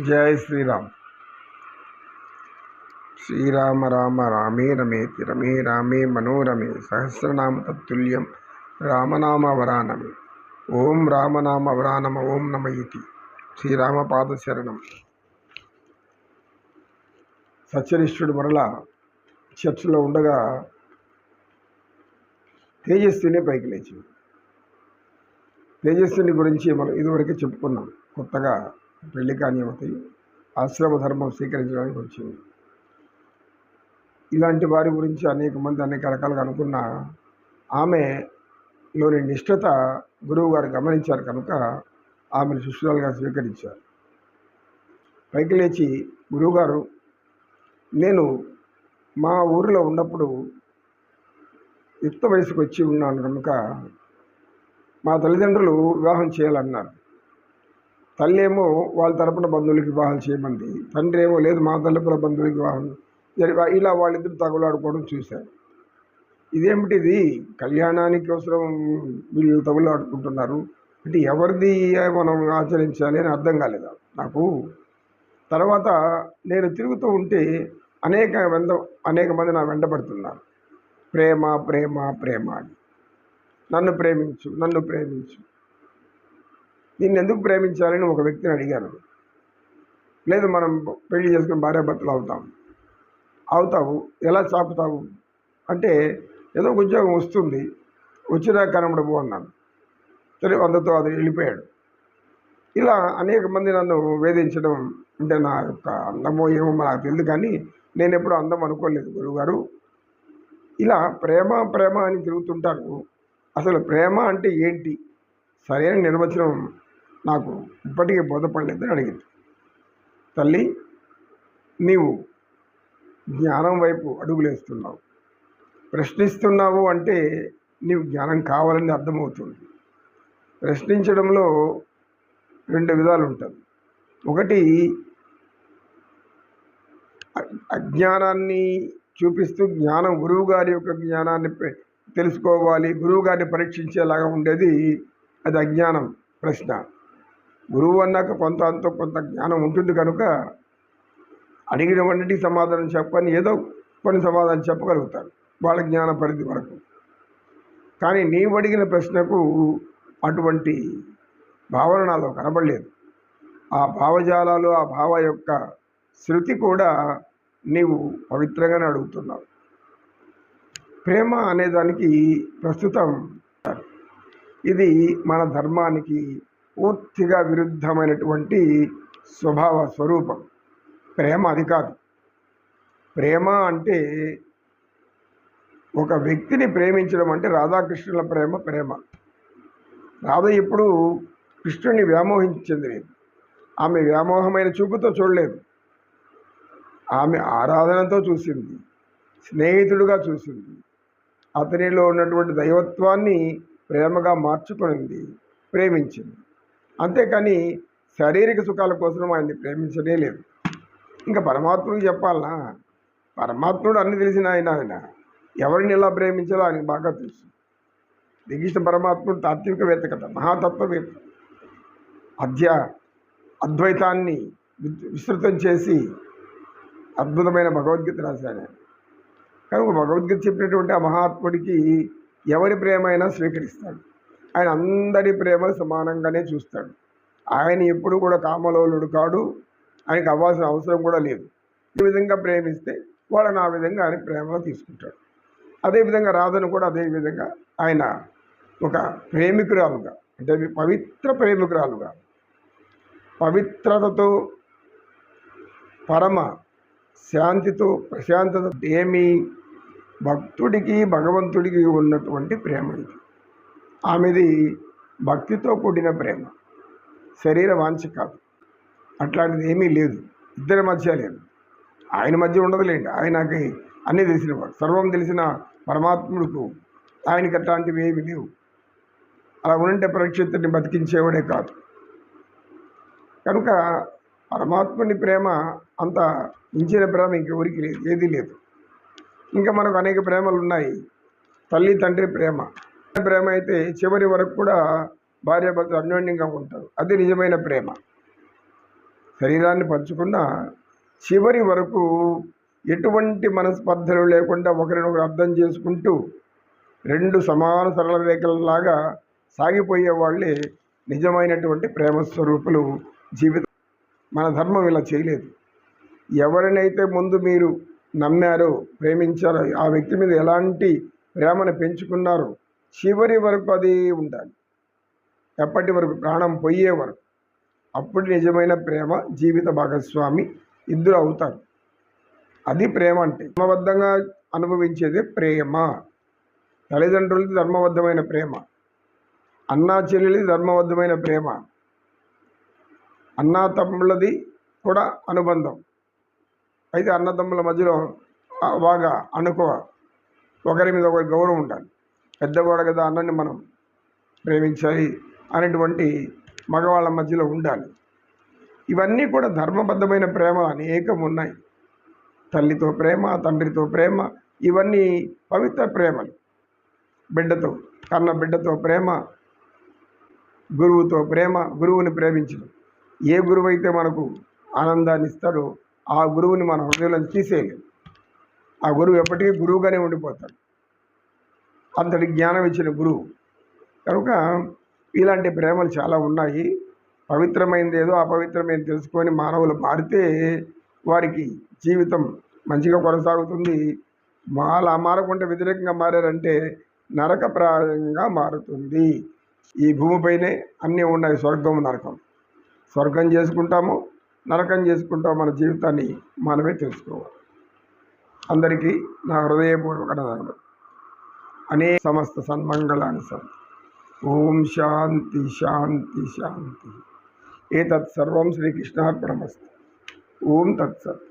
జై శ్రీరామ్. శ్రీరామ రామ రామే రమేతి రమే రామే మనోరమే సహస్రనామ తత్తుల్యం రామనామ వరానమే. ఓం రామనామ వరానమ ఓం నమ ఇతి. శ్రీరామపాద శరణం. సత్యనిష్ఠుడు మరల చర్చిలో ఉండగా తేజస్విని పైకి లేచింది. తేజస్విని గురించి మనం ఇదివరకే చెప్పుకున్నాం. కొత్తగా పెళ్ళి కాని యువతి ఆశ్రమ ధర్మం స్వీకరించడానికి వచ్చింది. ఇలాంటి వారి గురించి అనేక మంది అనేక రకాలుగా అనుకున్న ఆమెలోని నిష్ఠత గురువు గారు గమనించారు కనుక ఆమెను శిష్యురాలుగా స్వీకరించారు. పైకి లేచి గురువుగారు నేను మా ఊరిలో ఉన్నప్పుడు యుక్త వయసుకు వచ్చి ఉన్నాను కనుక మా తల్లిదండ్రులు వివాహం చేయాలన్నారు. తల్లి ఏమో వాళ్ళ తరపున బంధువులకి వివాహం చేయమంది తండ్రి ఏమో లేదు మా తరపున బంధువులకి వివాహం ఇలా వాళ్ళిద్దరు తగులాడుకోవడం చూశారు. ఇదేమిటిది కళ్యాణానికి అవసరం వీళ్ళు తగులాడుకుంటున్నారు. అంటే ఎవరిది మనం ఆచరించాలి అని అర్థం కాలేదు? నాకు తర్వాత నేను తిరుగుతూ ఉంటే అనేక వెంద అనేక మంది నా వెంటబడుతున్నారు ప్రేమ ప్రేమ ప్రేమ అని. నన్ను ప్రేమించు నన్ను ప్రేమించు. నిన్ను ఎందుకు ప్రేమించాలని ఒక వ్యక్తిని అడిగాను లేదు మనం పెళ్ళి చేసుకుని భార్యాభర్తలు అవుతాం. అవుతావు? ఎలా చాపుతావు? అంటే ఏదో ఒక ఉద్యోగం వస్తుంది. వచ్చినా కనబడబో అన్నాను సరే వందతో అది వెళ్ళిపోయాడు. ఇలా అనేక మంది నన్ను వేధించడం అంటే నా యొక్క అందమో ఏమో నాకు తెలియదు కానీ నేను ఎప్పుడు అందం అనుకోలేదు గురువుగారు. ఇలా ప్రేమ ప్రేమ అని తిరుగుతుంటాను అసలు ప్రేమ అంటే ఏంటి? సరైన నిర్వచనం నాకు ఇప్పటికీ బోధపడలేదని అడిగింది. తల్లి నీవు జ్ఞానం వైపు అడుగులేస్తున్నావు. ప్రశ్నిస్తున్నావు అంటే నీవు జ్ఞానం కావాలని అర్థమవుతుంది. ప్రశ్నించడంలో రెండు విధాలు ఉంటుంది ఒకటి అజ్ఞానాన్ని చూపిస్తూ జ్ఞానం గురువు గారి యొక్క జ్ఞానాన్ని పె- తెలుసుకోవాలి గురువు గారిని పరీక్షించేలాగా ఉండేది అది అజ్ఞానం ప్రశ్న. గురువు అన్నాక కొంత అంత కొంత జ్ఞానం ఉంటుంది కనుక అడిగినవన్నిటికి సమాధానం చెప్పని ఏదో కొన్ని సమాధానం చెప్పగలుగుతారు వాళ్ళ జ్ఞాన పరిధి వరకు. కానీ నీవు అడిగిన ప్రశ్నకు అటువంటి భావన నాలో కనబడలేదు. ఆ భావజాలాలు ఆ భావ యొక్క శృతి కూడా నీవు పవిత్రంగానే అడుగుతున్నావు. ప్రేమ అనేదానికి ప్రస్తుతం ఇది మన ధర్మానికి పూర్తిగా విరుద్ధమైనటువంటి స్వభావ స్వరూపం. ప్రేమ అది కాదు. ప్రేమ అంటే ఒక వ్యక్తిని ప్రేమించడం అంటే రాధాకృష్ణుల ప్రేమ ప్రేమ. రాధ ఇప్పుడు కృష్ణుని వ్యామోహించింది లేదు. ఆమె వ్యామోహమైన చూపుతో చూడలేదు. ఆమె ఆరాధనతో చూసింది. స్నేహితుడుగా చూసింది. అతనిలో ఉన్నటువంటి దైవత్వాన్ని ప్రేమగా మార్చుకునింది ప్రేమించింది. అంతేకాని శారీరక సుఖాల కోసం ఆయన్ని ప్రేమించడే లేదు. ఇంకా పరమాత్ముడికి చెప్పాలనా? పరమాత్ముడు అన్ని తెలిసిన ఆయన ఆయన. ఎవరిని ఎలా ప్రేమించాలో ఆయనకు బాగా తెలుసు. శ్రీకృష్ణ పరమాత్ముడు తాత్వికవేత్త కదా మహాతత్వవేత్త. అధ్య అద్వైతాన్ని విస్తృతం చేసి అద్భుతమైన భగవద్గీత రాశాను కనుక భగవద్గీత చెప్పినటువంటి ఆ మహాత్ముడికి ఎవరి ప్రేమ అయినా స్వీకరిస్తాడు. ఆయన అందరి ప్రేమ సమానంగానే చూస్తాడు. ఆయన ఎప్పుడు కూడా కామలోలుడు కాడు. ఆయనకు అవ్వాల్సిన అవసరం కూడా లేదు. ఈ విధంగా ప్రేమిస్తే వాళ్ళని ఆ విధంగా ఆయన ప్రేమలో తీసుకుంటాడు. అదేవిధంగా రాధను కూడా అదే విధంగా ఆయన ఒక ప్రేమికురాలుగా అంటే పవిత్ర ప్రేమికురాలుగా పవిత్రతతో పరమ శాంతితో ప్రశాంతత ఏమి భక్తుడికి భగవంతుడికి ఉన్నటువంటి ప్రేమ ఇది. ఆమెది భక్తితో కూడిన ప్రేమ. శరీర వాంఛ కాదు. అట్లాంటిది ఏమీ లేదు. ఇద్దరి మధ్య లేదు. ఆయన మధ్య ఉండదులేండి. ఆయనకి అన్నీ తెలిసినవాడు. సర్వం తెలిసిన పరమాత్ముడుకు ఆయనకి అట్లాంటివి ఏమీ లేవు. అలా ఉంటే పరీక్షితుడిని బతికించేవాడే కాదు. కనుక పరమాత్ముని ప్రేమ అంత మించిన ప్రేమ ఇంకెవరికి లేదు. ఏదీ లేదు. ఇంకా మనకు అనేక ప్రేమలు ఉన్నాయి తల్లి తండ్రి ప్రేమ ప్రేమ అయితే చివరి వరకు కూడా భార్యాభర్తలు అన్యోన్యంగా ఉంటారు. అది నిజమైన ప్రేమ. శరీరాన్ని పంచుకున్న చివరి వరకు ఎటువంటి మనస్పర్ధలు లేకుండా ఒకరినొకరు అర్థం చేసుకుంటూ రెండు సమాన సరళ రేఖలలాగా సాగిపోయే వాళ్ళే నిజమైనటువంటి ప్రేమ స్వరూపులు జీవితం మన ధర్మం ఇలా చేయలేదు. ఎవరినైతే ముందు మీరు నమ్మారో ప్రేమించారో ఆ వ్యక్తి మీద ఎలాంటి ప్రేమను పెంచుకున్నారో చివరి వరకు అది ఉండాలి. ఎప్పటి వరకు? ప్రాణం పోయే వరకు. అప్పుడు నిజమైన ప్రేమ జీవిత భాగస్వామి ఇద్దరు అవుతారు అది ప్రేమ అంటే ధర్మబద్ధంగా అనుభవించేది ప్రేమ. తల్లిదండ్రులది ధర్మబద్ధమైన ప్రేమ. అన్నా చెల్లెలది ధర్మబద్ధమైన ప్రేమ. అన్నా తమ్ముళ్ళది కూడా అనుబంధం. అయితే అన్నదమ్ముల మధ్యలో బాగా అనుకో ఒకరి మీద ఒకరి గౌరవం ఉండాలి. పెద్దవాడు కదా అన్నని మనం ప్రేమించాలి అనేటువంటి మగవాళ్ళ మధ్యలో ఉండాలి. ఇవన్నీ కూడా ధర్మబద్ధమైన ప్రేమ అనేకం ఉన్నాయి. తల్లితో ప్రేమ తండ్రితో ప్రేమ ఇవన్నీ పవిత్ర ప్రేమలు. బిడ్డతో కన్న బిడ్డతో ప్రేమ గురువుతో ప్రేమ గురువుని ప్రేమించడం. ఏ గురువు అయితే మనకు ఆనందాన్ని ఇస్తాడో ఆ గురువుని మన హృదయంలో తీసేయలేం. ఆ గురువు ఎప్పటికీ గురువుగానే ఉండిపోతాడు. అంతటి జ్ఞానం ఇచ్చిన గురువు. కనుక ఇలాంటి ప్రేమలు చాలా ఉన్నాయి. పవిత్రమైనది ఏదో అపవిత్రమైనది తెలుసుకొని మానవులు మారితే వారికి జీవితం మంచిగా కొనసాగుతుంది. అలా మారకుండా వ్యతిరేకంగా మారారంటే నరకప్రాయంగా మారుతుంది. ఈ భూమిపైనే అన్నీ ఉన్నాయి. స్వర్గం నరకం. స్వర్గం చేసుకుంటాము నరకం చేసుకుంటాం మన జీవితాన్ని మనమే తెలుసుకోవాలి. అందరికీ నా హృదయపూర్వక ధన్యవాదాలు అనే సమస్త సన్మంగళాన్ని సన్ ఓం శాంతి శాంతి శాంతి ఏతత్ సర్వం శ్రీకృష్ణార్పణమస్తు ఓం తత్సత్